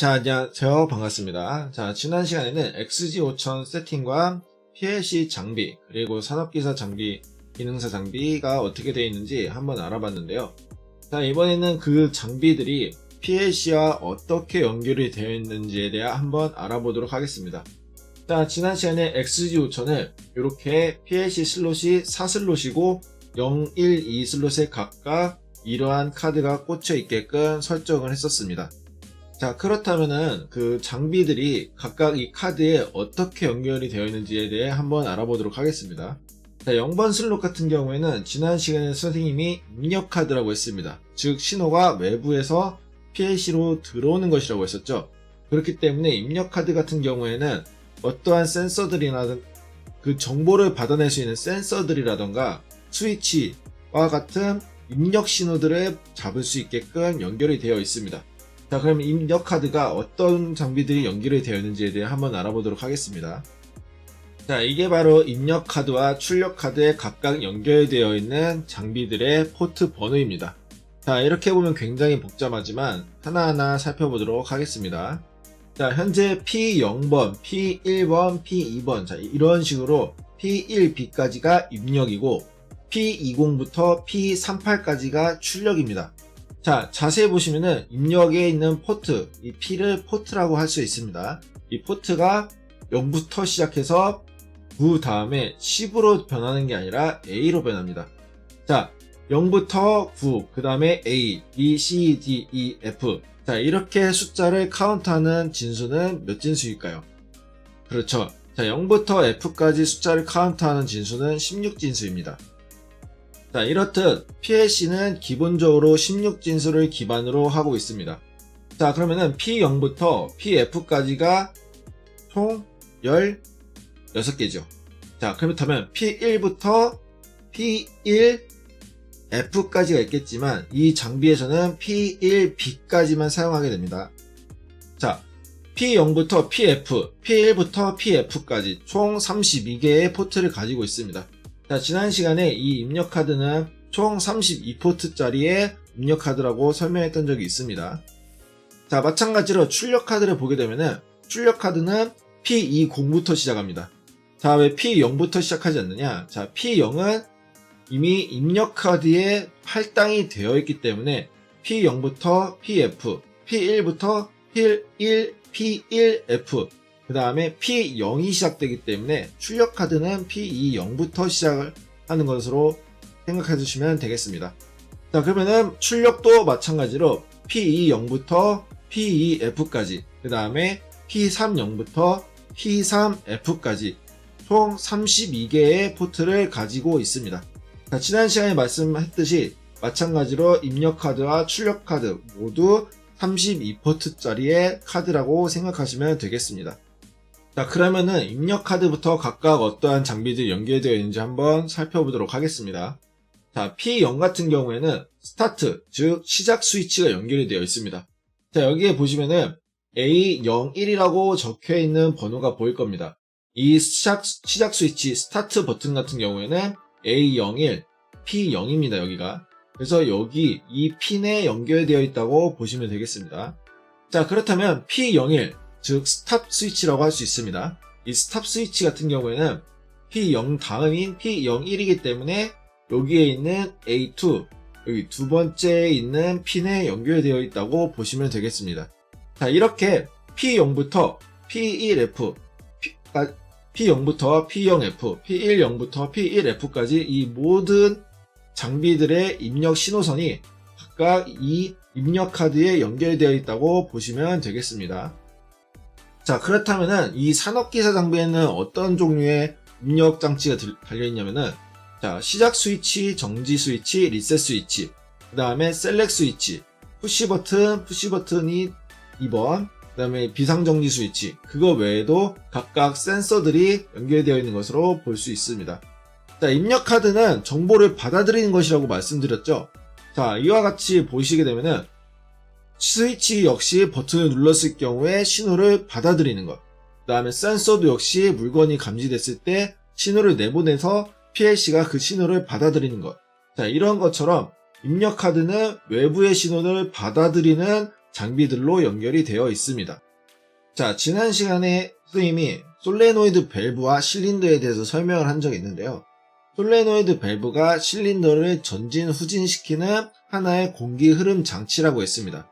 자, 안녕하세요. 반갑습니다. 자, 지난 시간에는 XG5000 세팅과 PLC 장비, 그리고 산업기사 장비, 기능사 장비가 어떻게 되어 있는지 한번 알아봤는데요. 자, 이번에는 그 장비들이 PLC와 어떻게 연결이 되어 있는지에 대해 한번 알아보도록 하겠습니다. 자, 지난 시간에 XG5000을 이렇게 PLC 슬롯이 4슬롯이고 0, 1, 2 슬롯에 각각 이러한 카드가 꽂혀 있게끔 설정을 했었습니다. 자, 그렇다면은 그 장비들이 각각 이 카드에 어떻게 연결이 되어 있는지에 대해 한번 알아보도록 하겠습니다. 자, 0번 슬롯 같은 경우에는 지난 시간에 선생님이 입력 카드라고 했습니다. 즉, 신호가 외부에서 PLC로 들어오는 것이라고 했었죠. 그렇기 때문에 입력 카드 같은 경우에는 어떠한 센서들이나 그 정보를 받아낼 수 있는 센서들이라던가 스위치와 같은 입력 신호들을 잡을 수 있게끔 연결이 되어 있습니다. 자, 그럼 입력 카드가 어떤 장비들이 연결이 되어 있는지에 대해 한번 알아보도록 하겠습니다. 자, 이게 바로 입력 카드와 출력 카드에 각각 연결되어 있는 장비들의 포트 번호입니다. 자, 이렇게 보면 굉장히 복잡하지만 하나하나 살펴보도록 하겠습니다. 자, 현재 P0번, P1번, P2번, 자, 이런 식으로 P1B까지가 입력이고, P20부터 P38까지가 출력입니다. 자, 자세히 보시면은 입력에 있는 포트, 이 P를 포트라고 할 수 있습니다. 이 포트가 0부터 시작해서 9 다음에 10으로 변하는 게 아니라 A로 변합니다. 자, 0부터 9, 그 다음에 A, B, C, D, E, F. 자, 이렇게 숫자를 카운트하는 진수는 몇 진수일까요? 그렇죠. 자, 0부터 F까지 숫자를 카운트하는 진수는 16진수입니다. 자, 이렇듯 PLC는 기본적으로 16진수를 기반으로 하고 있습니다. 자, 그러면은 P0부터 PF까지가 총 16개죠. 자, 그렇다면 P1부터 P1 F까지가 있겠지만 이 장비에서는 P1B까지만 사용하게 됩니다. 자, P0부터 PF, P1부터 PF까지 총 32개의 포트를 가지고 있습니다. 자, 지난 시간에 이 입력 카드는 총 32포트짜리의 입력 카드라고 설명했던 적이 있습니다. 자, 마찬가지로 출력 카드를 보게 되면은 출력 카드는 P20부터 시작합니다. 자, 왜 P0부터 시작하지 않느냐? 자, P0은 이미 입력 카드에 할당이 되어 있기 때문에 P0부터 PF, P1부터 P1, P1F, 그 다음에 P0이 시작되기 때문에 출력 카드는 P20부터 시작을 하는 것으로 생각해 주시면 되겠습니다. 자, 그러면은 출력도 마찬가지로 P20부터 P2F까지, 그 다음에 P30부터 P3F까지 총 32개의 포트를 가지고 있습니다. 자, 지난 시간에 말씀했듯이 마찬가지로 입력 카드와 출력 카드 모두 32포트짜리의 카드라고 생각하시면 되겠습니다. 자, 그러면은 입력 카드부터 각각 어떠한 장비들이 연결되어 있는지 한번 살펴보도록 하겠습니다. 자, P0 같은 경우에는 스타트, 즉 시작 스위치가 연결이 되어 있습니다. 자, 여기에 보시면은 A01이라고 적혀 있는 번호가 보일 겁니다. 이 시작, 시작 스위치 스타트 버튼 같은 경우에는 A01, P0입니다, 여기가. 그래서 여기 이 핀에 연결되어 있다고 보시면 되겠습니다. 자, 그렇다면 P01, 즉 스탑 스위치라고 할 수 있습니다. 이 스탑 스위치 같은 경우에는 P0 다음인 P01이기 때문에 여기에 있는 A2, 여기 두 번째에 있는 핀에 연결되어 있다고 보시면 되겠습니다. 자, 이렇게 P0부터 P1F, P0부터 P0F, P10부터 P1F까지 이 모든 장비들의 입력 신호선이 각각 이 입력 카드에 연결되어 있다고 보시면 되겠습니다. 자, 그렇다면은 이 산업기사 장비에는 어떤 종류의 입력 장치가 달려있냐면은 자, 시작 스위치, 정지 스위치, 리셋 스위치, 그 다음에 셀렉 스위치, 푸시 버튼, 푸시 버튼이 2번, 그 다음에 비상정지 스위치, 그거 외에도 각각 센서들이 연결되어 있는 것으로 볼 수 있습니다. 자, 입력 카드는 정보를 받아들이는 것이라고 말씀드렸죠. 자, 이와 같이 보시게 되면은 스위치 역시 버튼을 눌렀을 경우에 신호를 받아들이는 것. 그 다음에 센서도 역시 물건이 감지됐을 때 신호를 내보내서 PLC가 그 신호를 받아들이는 것. 자, 이런 것처럼 입력 카드는 외부의 신호를 받아들이는 장비들로 연결이 되어 있습니다. 자, 지난 시간에 선생님이 솔레노이드 밸브와 실린더에 대해서 설명을 한 적이 있는데요. 솔레노이드 밸브가 실린더를 전진 후진시키는 하나의 공기 흐름 장치라고 했습니다.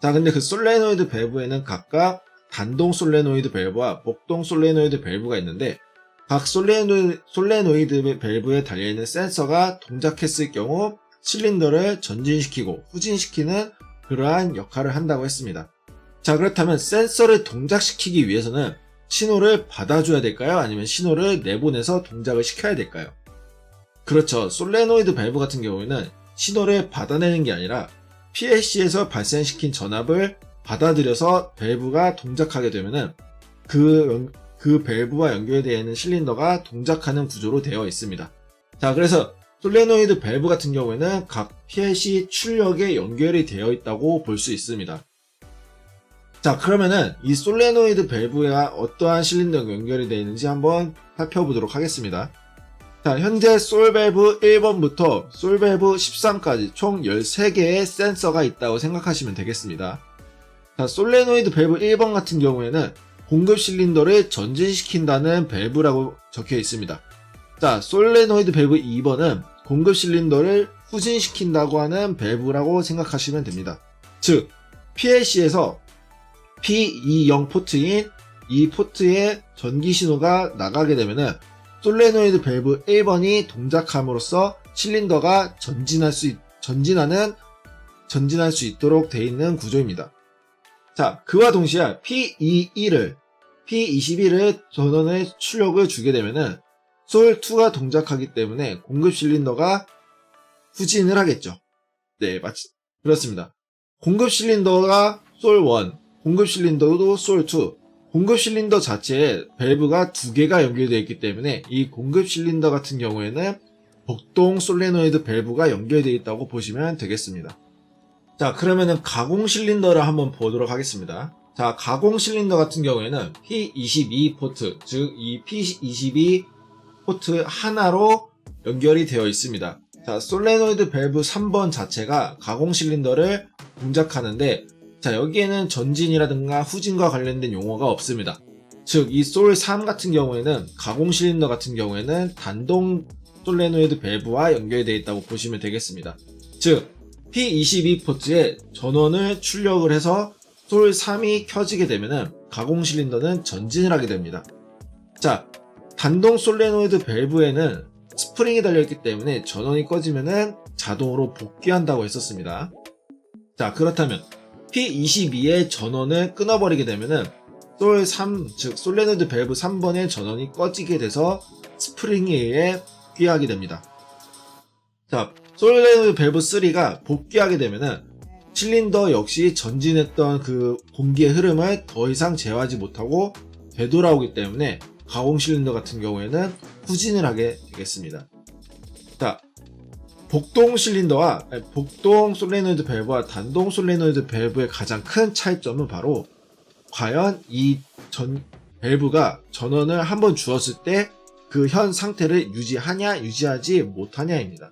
자, 근데 그 솔레노이드 밸브에는 각각 단동 솔레노이드 밸브와 목동 솔레노이드 밸브가 있는데 각 솔레노이드, 솔레노이드 밸브에 달려있는 센서가 동작했을 경우 실린더를 전진시키고 후진시키는 그러한 역할을 한다고 했습니다. 자, 그렇다면 센서를 동작시키기 위해서는 신호를 받아줘야 될까요? 아니면 신호를 내보내서 동작을 시켜야 될까요? 그렇죠. 솔레노이드 밸브 같은 경우에는 신호를 받아내는 게 아니라 PLC에서 발생시킨 전압을 받아들여서 밸브가 동작하게 되면은 그, 연- 그 밸브와 연결되어 있는 실린더가 동작하는 구조로 되어 있습니다. 자, 그래서 솔레노이드 밸브 같은 경우에는 각 PLC 출력에 연결이 되어 있다고 볼 수 있습니다. 자, 그러면은 이 솔레노이드 밸브와 어떠한 실린더가 연결이 되어 있는지 한번 살펴보도록 하겠습니다. 자, 현재 솔밸브 1번부터 솔밸브 13까지 총 13개의 센서가 있다고 생각하시면 되겠습니다. 자, 솔레노이드 밸브 1번 같은 경우에는 공급 실린더를 전진시킨다는 밸브라고 적혀 있습니다. 자, 솔레노이드 밸브 2번은 공급 실린더를 후진시킨다고 하는 밸브라고 생각하시면 됩니다. 즉, PLC에서 P20 포트인 이 포트에 전기 신호가 나가게 되면은 솔레노이드 밸브 1번이 동작함으로써 실린더가 전진할 수, 있- 전진하는, 전진할 수 있도록 되어 있는 구조입니다. 자, 그와 동시에 P21을, P21을 전원의 출력을 주게 되면은 솔2가 동작하기 때문에 공급 실린더가 후진을 하겠죠. 네, 맞, 그렇습니다. 공급 실린더가 솔1, 공급 실린더도 솔2, 공급 실린더 자체에 밸브가 두 개가 연결되어 있기 때문에 이 공급 실린더 같은 경우에는 복동 솔레노이드 밸브가 연결되어 있다고 보시면 되겠습니다. 자, 그러면은 가공 실린더를 한번 보도록 하겠습니다. 자, 가공 실린더 같은 경우에는 P22 포트, 즉 이 P22 포트 하나로 연결이 되어 있습니다. 자, 솔레노이드 밸브 3번 자체가 가공 실린더를 동작하는데 자, 여기에는 전진이라든가 후진과 관련된 용어가 없습니다. 즉, 이 솔 3 같은 경우에는 가공 실린더 같은 경우에는 단동 솔레노이드 밸브와 연결되어 있다고 보시면 되겠습니다. 즉, P22 포트에 전원을 출력을 해서 솔 3이 켜지게 되면은 가공 실린더는 전진을 하게 됩니다. 자, 단동 솔레노이드 밸브에는 스프링이 달려있기 때문에 전원이 꺼지면은 자동으로 복귀한다고 했었습니다. 자, 그렇다면 P22의 전원을 끊어버리게 되면은 솔 3, 즉 솔레노이드 밸브 3번의 전원이 꺼지게 돼서 스프링에 의해 복귀하게 됩니다. 자, 솔레노이드 밸브 3가 복귀하게 되면은 실린더 역시 전진했던 그 공기의 흐름을 더 이상 제어하지 못하고 되돌아오기 때문에 가공 실린더 같은 경우에는 후진을 하게 되겠습니다. 자, 복동 실린더와 복동 솔레노이드 밸브와 단동 솔레노이드 밸브의 가장 큰 차이점은 바로 과연 이 전 밸브가 전원을 한번 주었을 때 그 현 상태를 유지하냐 유지하지 못하냐입니다.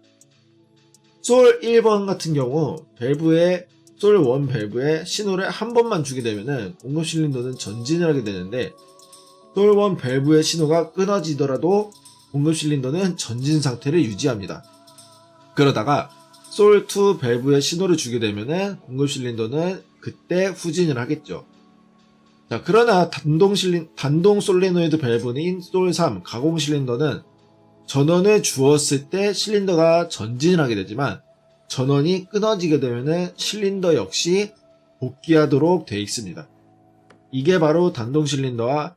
솔 1번 같은 경우 밸브의 솔 1 밸브에 신호를 한 번만 주게 되면은 공급 실린더는 전진을 하게 되는데 솔 1 밸브의 신호가 끊어지더라도 공급 실린더는 전진 상태를 유지합니다. 그러다가 솔2 밸브에 신호를 주게 되면은 공급 실린더는 그때 후진을 하겠죠. 자, 그러나 단동 실린, 단동 솔레노이드 밸브인 솔3 가공 실린더는 전원을 주었을 때 실린더가 전진을 하게 되지만 전원이 끊어지게 되면은 실린더 역시 복귀하도록 되어 있습니다. 이게 바로 단동 실린더와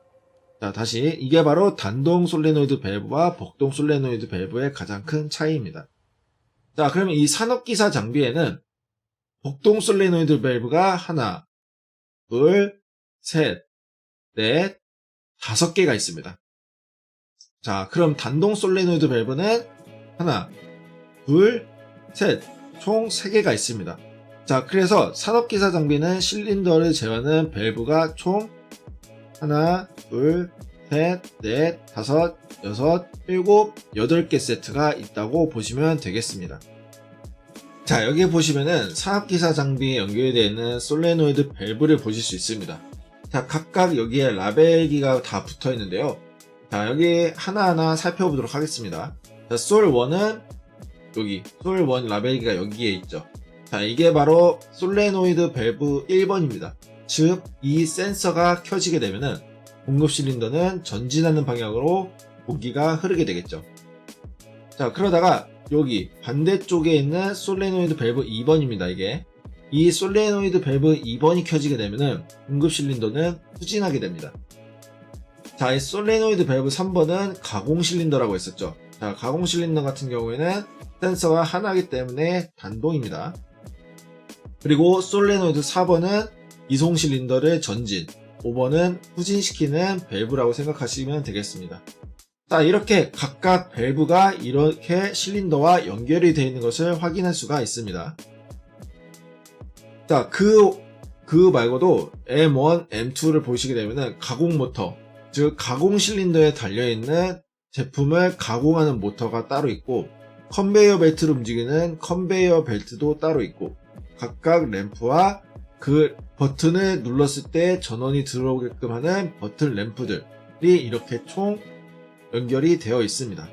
자, 다시 이게 바로 단동 솔레노이드 밸브와 복동 솔레노이드 밸브의 가장 큰 차이입니다. 자, 그러면 이 산업기사 장비에는 복동 솔레노이드 밸브가 하나, 둘, 셋, 넷, 다섯 개가 있습니다. 자, 그럼 단동 솔레노이드 밸브는 하나, 둘, 셋, 총세 개가 있습니다. 자, 그래서 산업기사 장비는 실린더를 제어하는 밸브가 총 하나, 둘, 셋, 넷, 다섯, 여섯, 일곱, 여덟 개 세트가 있다고 보시면 되겠습니다. 자, 여기 보시면은 산업기사 장비에 연결되어 있는 솔레노이드 밸브를 보실 수 있습니다. 자, 각각 여기에 라벨기가 다 붙어 있는데요. 자, 여기 하나하나 살펴보도록 하겠습니다. 자, 솔1은 여기, 솔1 라벨기가 여기에 있죠. 자, 이게 바로 솔레노이드 밸브 1번입니다. 즉, 이 센서가 켜지게 되면은 공급 실린더는 전진하는 방향으로 공기가 흐르게 되겠죠. 자, 그러다가 여기 반대쪽에 있는 솔레노이드 밸브 2번입니다, 이게. 이 솔레노이드 밸브 2번이 켜지게 되면은 공급 실린더는 후진하게 됩니다. 자, 이 솔레노이드 밸브 3번은 가공 실린더라고 했었죠. 자, 가공 실린더 같은 경우에는 센서가 하나이기 때문에 단동입니다. 그리고 솔레노이드 4번은 이송 실린더를 전진, 5번은 후진시키는 밸브라고 생각하시면 되겠습니다. 자, 이렇게 각각 밸브가 이렇게 실린더와 연결이 되어 있는 것을 확인할 수가 있습니다. 자, 그, 그 말고도 M1, M2를 보시게 되면은 가공 모터, 즉, 가공 실린더에 달려있는 제품을 가공하는 모터가 따로 있고, 컨베이어 벨트를 움직이는 컨베이어 벨트도 따로 있고, 각각 램프와 그 버튼을 눌렀을 때 전원이 들어오게끔 하는 버튼 램프들이 이렇게 총 연결이 되어 있습니다.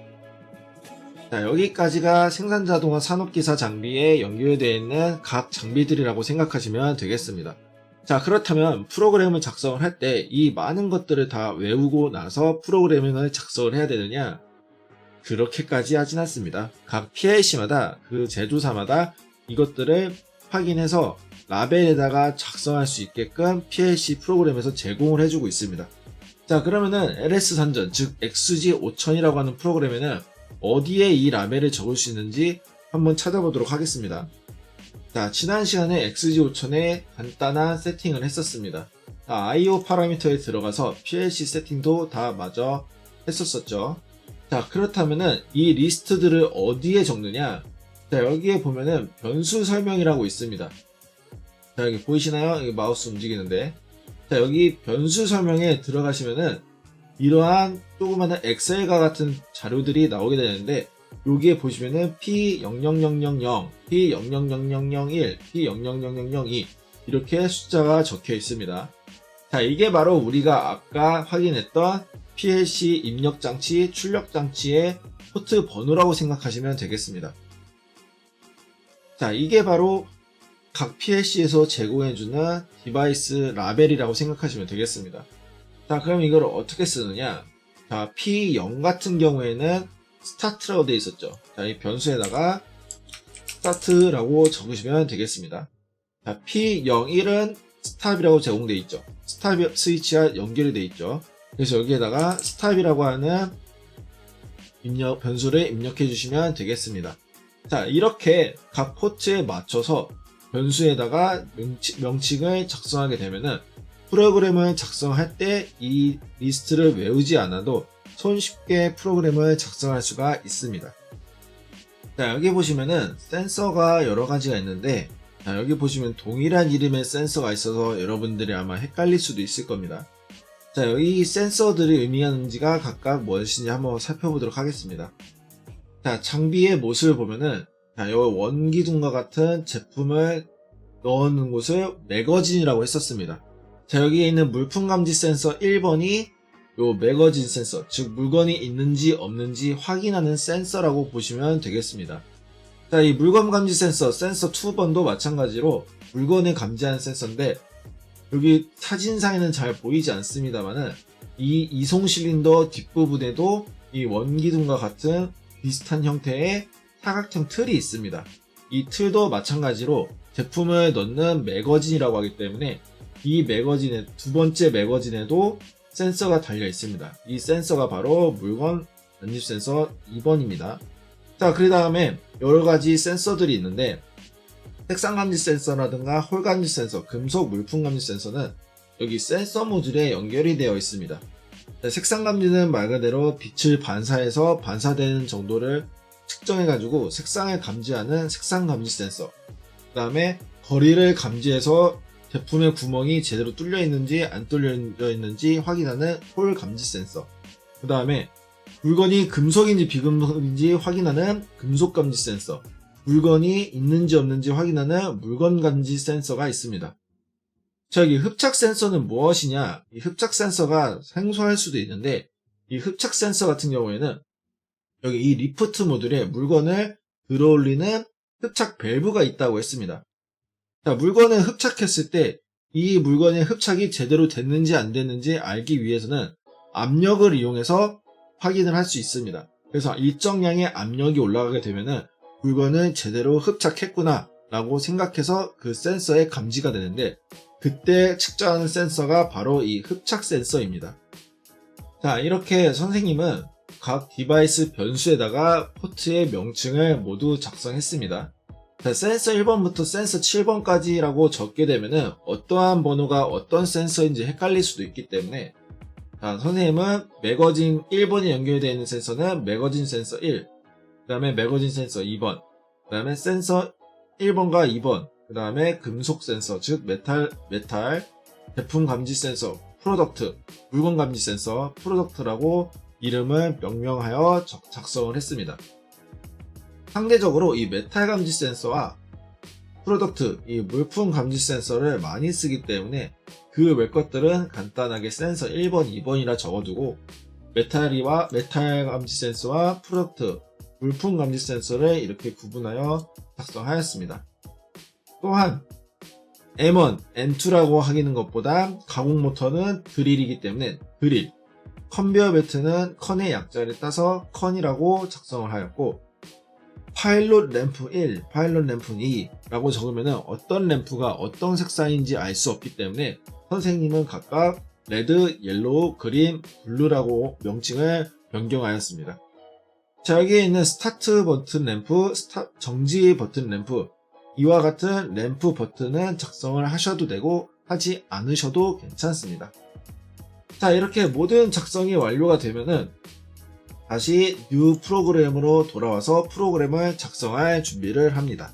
자, 여기까지가 생산 자동화 산업기사 장비에 연결되어 있는 각 장비들이라고 생각하시면 되겠습니다. 자, 그렇다면 프로그램을 작성을 할 때 이 많은 것들을 다 외우고 나서 프로그래밍을 작성을 해야 되느냐? 그렇게까지 하진 않습니다. 각 PLC마다 그 제조사마다 이것들을 확인해서 라벨에다가 작성할 수 있게끔 PLC 프로그램에서 제공을 해주고 있습니다. 자, 그러면은 LS 산전, 즉 XG 5000이라고 하는 프로그램에는 어디에 이 라벨을 적을 수 있는지 한번 찾아보도록 하겠습니다. 자, 지난 시간에 XG 5000에 간단한 세팅을 했었습니다. 자, IO 파라미터에 들어가서 PLC 세팅도 다 마저 했었었죠. 자, 그렇다면은 이 리스트들을 어디에 적느냐? 자, 여기에 보면은 변수 설명이라고 있습니다. 자, 여기 보이시나요? 여기 마우스 움직이는데. 자, 여기 변수 설명에 들어가시면은 이러한 조그마한 엑셀과 같은 자료들이 나오게 되는데 여기에 보시면은 P00000, P00001, P00002 이렇게 숫자가 적혀 있습니다. 자, 이게 바로 우리가 아까 확인했던 PLC 입력 장치, 출력 장치의 포트 번호라고 생각하시면 되겠습니다. 자, 이게 바로 각 PLC에서 제공해주는 디바이스 라벨이라고 생각하시면 되겠습니다. 자, 그럼 이걸 어떻게 쓰느냐? 자, P0 같은 경우에는 스타트라고 되어 있었죠. 자, 이 변수에다가 스타트라고 적으시면 되겠습니다. 자, P01은 스탑이라고 제공되어 있죠. 스탑 스위치와 연결이 되어 있죠. 그래서 여기에다가 스탑이라고 하는 입력, 변수를 입력해 주시면 되겠습니다. 자, 이렇게 각 포트에 맞춰서 변수에다가 명칭, 을 작성하게 되면은 프로그램을 작성할 때 이 리스트를 외우지 않아도 손쉽게 프로그램을 작성할 수가 있습니다. 자, 여기 보시면은 센서가 여러 가지가 있는데 자, 여기 보시면 동일한 이름의 센서가 있어서 여러분들이 아마 헷갈릴 수도 있을 겁니다. 자, 여기 센서들이 의미하는지가 각각 무엇인지 한번 살펴보도록 하겠습니다. 자, 장비의 모습을 보면은 자, 이 원기둥과 같은 제품을 넣는 곳을 매거진이라고 했었습니다. 자, 여기에 있는 물품 감지 센서 1번이 요 매거진 센서, 즉 물건이 있는지 없는지 확인하는 센서라고 보시면 되겠습니다. 자, 이 물건 감지 센서, 센서 2번도 마찬가지로 물건을 감지하는 센서인데 여기 사진상에는 잘 보이지 않습니다만은 이 이송 실린더 뒷부분에도 이 원기둥과 같은 비슷한 형태의 사각형 틀이 있습니다. 이 틀도 마찬가지로 제품을 넣는 매거진이라고 하기 때문에 이 매거진의 두 번째 매거진에도 센서가 달려 있습니다. 이 센서가 바로 물건 연립 센서 2번입니다. 자, 그 다음에 여러 가지 센서들이 있는데 색상 감지 센서라든가 홀 감지 센서, 금속 물품 감지 센서는 여기 센서 모듈에 연결이 되어 있습니다. 색상 감지는 말 그대로 빛을 반사해서 반사되는 정도를 측정해가지고 색상을 감지하는 색상 감지 센서. 그 다음에 거리를 감지해서 제품의 구멍이 제대로 뚫려 있는지 안 뚫려 있는지 확인하는 홀 감지 센서. 그 다음에 물건이 금속인지 비금속인지 확인하는 금속 감지 센서. 물건이 있는지 없는지 확인하는 물건 감지 센서가 있습니다. 자, 여기 흡착 센서는 무엇이냐? 이 흡착 센서가 생소할 수도 있는데, 이 흡착 센서 같은 경우에는 여기 이 리프트 모듈에 물건을 들어올리는 흡착 밸브가 있다고 했습니다. 자, 물건을 흡착했을 때 이 물건의 흡착이 제대로 됐는지 안 됐는지 알기 위해서는 압력을 이용해서 확인을 할 수 있습니다. 그래서 일정량의 압력이 올라가게 되면은 물건을 제대로 흡착했구나 라고 생각해서 그 센서에 감지가 되는데 그때 측정하는 센서가 바로 이 흡착 센서입니다. 자, 이렇게 선생님은 각 디바이스 변수에다가 포트의 명칭을 모두 작성했습니다. 자, 센서 1번부터 센서 7번까지라고 적게 되면은 어떠한 번호가 어떤 센서인지 헷갈릴 수도 있기 때문에 자, 선생님은 매거진 1번에 연결되어 있는 센서는 매거진 센서 1, 그 다음에 매거진 센서 2번, 그 다음에 센서 1번과 2번, 그 다음에 금속 센서, 즉 메탈, 메탈, 제품 감지 센서, 프로덕트, 물건 감지 센서, 프로덕트라고 이름을 명명하여 적- 작성을 했습니다. 상대적으로 이 메탈 감지 센서와 프로덕트, 이 물품 감지 센서를 많이 쓰기 때문에 그 외 것들은 간단하게 센서 1번, 2번이라 적어두고 메탈이와 메탈 감지 센서와 프로덕트, 물품 감지 센서를 이렇게 구분하여 작성하였습니다. 또한 M1, M2라고 하기는 것보다 가공 모터는 드릴이기 때문에 드릴, 컨베어 벨트는 컨의 약자를 따서 컨이라고 작성을 하였고 파일럿 램프 1, 파일럿 램프 2라고 적으면 어떤 램프가 어떤 색상인지 알 수 없기 때문에 선생님은 각각 레드, 옐로우, 그린, 블루라고 명칭을 변경하였습니다. 자, 여기에 있는 스타트 버튼 램프, 스타- 정지 버튼 램프, 이와 같은 램프 버튼은 작성을 하셔도 되고 하지 않으셔도 괜찮습니다. 자, 이렇게 모든 작성이 완료가 되면은 다시 뉴 프로그램으로 돌아와서 프로그램을 작성할 준비를 합니다.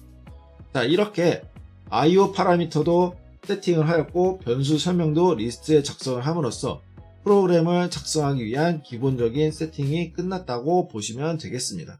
자, 이렇게 IO 파라미터도 세팅을 하였고 변수 설명도 리스트에 작성을 함으로써 프로그램을 작성하기 위한 기본적인 세팅이 끝났다고 보시면 되겠습니다.